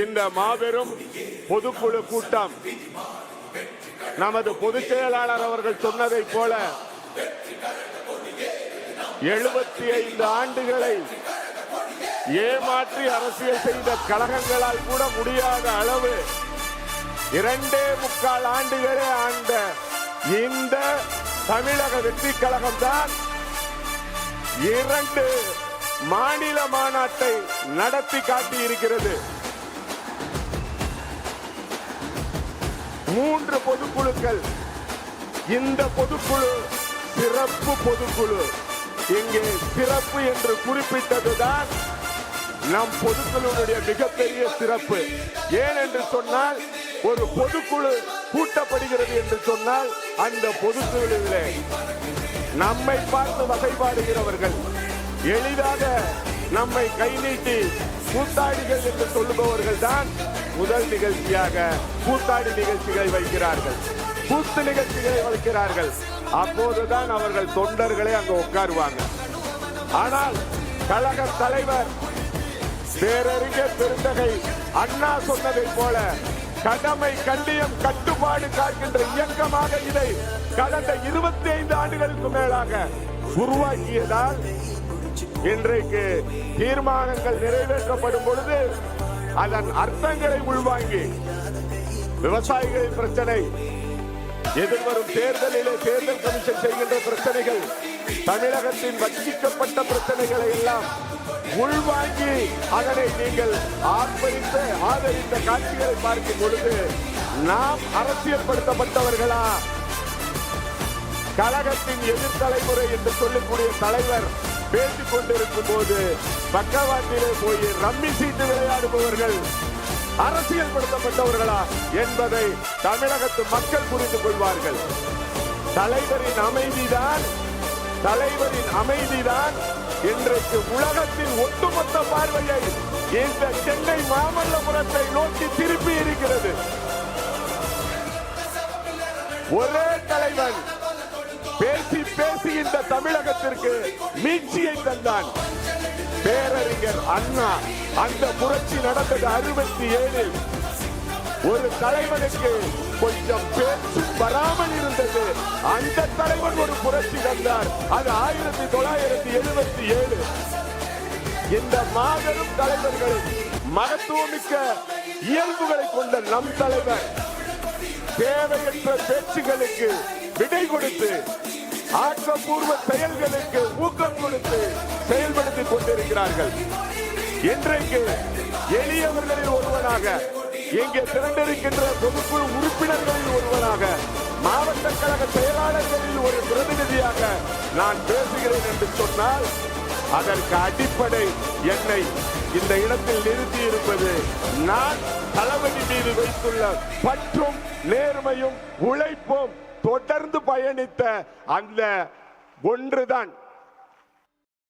இந்த மாபெரும் பொதுக்குழு கூட்டம் நமது பொதுச் செயலாளர் அவர்கள் சொன்னதைப் போல எழுபத்தி ஐந்து ஆண்டுகளை ஏமாற்றி அரசியல் செய்த கழகங்களால் கூட முடியாத அளவு இரண்டே முக்கால் ஆண்டுகளே ஆண்ட இந்த தமிழக வெற்றி கழகம் தான் இரண்டு மாநில மாநாட்டை நடத்தி காட்டி இருக்கிறது மூன்று பொதுக்குழுக்கள். இந்த பொதுக்குழு சிறப்பு பொதுக்குழு. இங்கே சிறப்பு என்று குறிப்பிட்டதுதான் நம் பொதுக்குழுவுடைய மிகப்பெரிய சிறப்பு. ஏன் என்று சொன்னால் ஒரு பொதுக்குழு கூட்டப்படுகிறது என்று சொன்னால் அந்த பொதுக்குழுவிலே நம்மை பார்த்து வகைப்பாடுகிறவர்கள் எளிதாக நம்மை கை நீட்டி கூத்தாடிகள் என்று சொல்லுபவர்கள் தான் முதல் நிகழ்ச்சியாக கூத்தாடி நிகழ்ச்சிகளை வைக்கிறார்கள். கூத்து நிகழ்ச்சிகளை வைக்கிறார்கள். அப்போதுதான் அவர்கள் தொண்டர்களை அங்கு உட்காருவாங்க. ஆனால் கழக தலைவர் பேரறிஞர் பெருந்தகை அண்ணா சொன்னதை போல கடமை கண்ணியம் கட்டுப்பாடு காக்கின்ற இயக்கமாக இதை கடந்த இருபத்தி ஐந்து ஆண்டுகளுக்கு மேலாக உருவாக்கியதால் இன்றைக்கு தீர்மானங்கள் நிறைவேற்றப்படும் பொழுது அதன் அர்த்தங்களை உள்வாங்கி விவசாயிகளின் பிரச்சனை எதிர்வரும் தேர்தலிலே தேர்தல் கமிஷன் செய்கின்ற பிரச்சனைகள் தமிழகத்தின் வஞ்சிக்கப்பட்ட பிரச்சனைகளை எல்லாம் உள்வாங்கி அதனை நீங்கள் ஆர்ப்பரித்த ஆதரித்த காட்சிகளை பார்க்கும் பொழுது நாம் அரசியல்படுத்தப்பட்டவர்களா? கழகத்தின் எதிர்த்தலைமுறை என்று சொல்லக்கூடிய தலைவர் பேசிக் கொண்டிருக்கும் போது பக்கவாட்டிலே போய் ரம்மி சீட்டு விளையாடுபவர்கள் அரசியல்படுத்தப்பட்டவர்களா என்பதை தமிழகத்து மக்கள் புரிந்து கொள்வார்கள். தலைவரின் அமைதிதான் தலைவரின் அமைதிதான் இன்றைக்கு உலகத்தின் ஒட்டுமொத்த பார்வையை இந்த சென்னை மாமல்லபுரத்தை நோக்கி திருப்பி இருக்கிறது. ஒரே தலைவன் பேசி பேசி இந்த தமிழகத்திற்கு மீட்சியை தந்தான். பேரறிஞர் அண்ணா அந்த புரட்சி நடந்தது அறுபத்தி ஏழில் ஒரு தலைவனுக்கு கொஞ்சம் பேச்சு வராமல் இருந்தது. அந்த தலைவன் ஒரு புரட்சி தந்தார் அது ஆயிரத்தி தொள்ளாயிரத்தி எழுபத்தி ஏழு இந்த மாபெரும் தலைவர்களின் மகத்துவமிக்க இயல்புகளை கொண்ட நம் தலைவர். தேவையற்ற பேச்சுகளுக்கு விடை கொடுத்து ஆக்கப்பூர்வ செயல்களுக்கு ஊக்கம் கொடுத்து செயல்படுத்திக் கொண்டிருக்கிறார்கள். இன்றைக்கு எளியவர்களில் ஒருவனாக இங்கே திரண்டிருக்கின்ற பொதுக்குழு உறுப்பினர்களில் ஒருவனாக மாவட்ட கழக செயலாளர்களில் ஒரு பிரதிநிதியாக நான் பேசுகிறேன் என்று சொன்னால் அதற்கு அடிப்படை என்னை இந்த இடத்தில் நிறுத்தி இருப்பது நான் தளபதி மீது வைத்துள்ள பற்றும் நேர்மையும் உழைப்பும் தொடர்ந்து பயணித்த அந்த ஒன்றுதான்.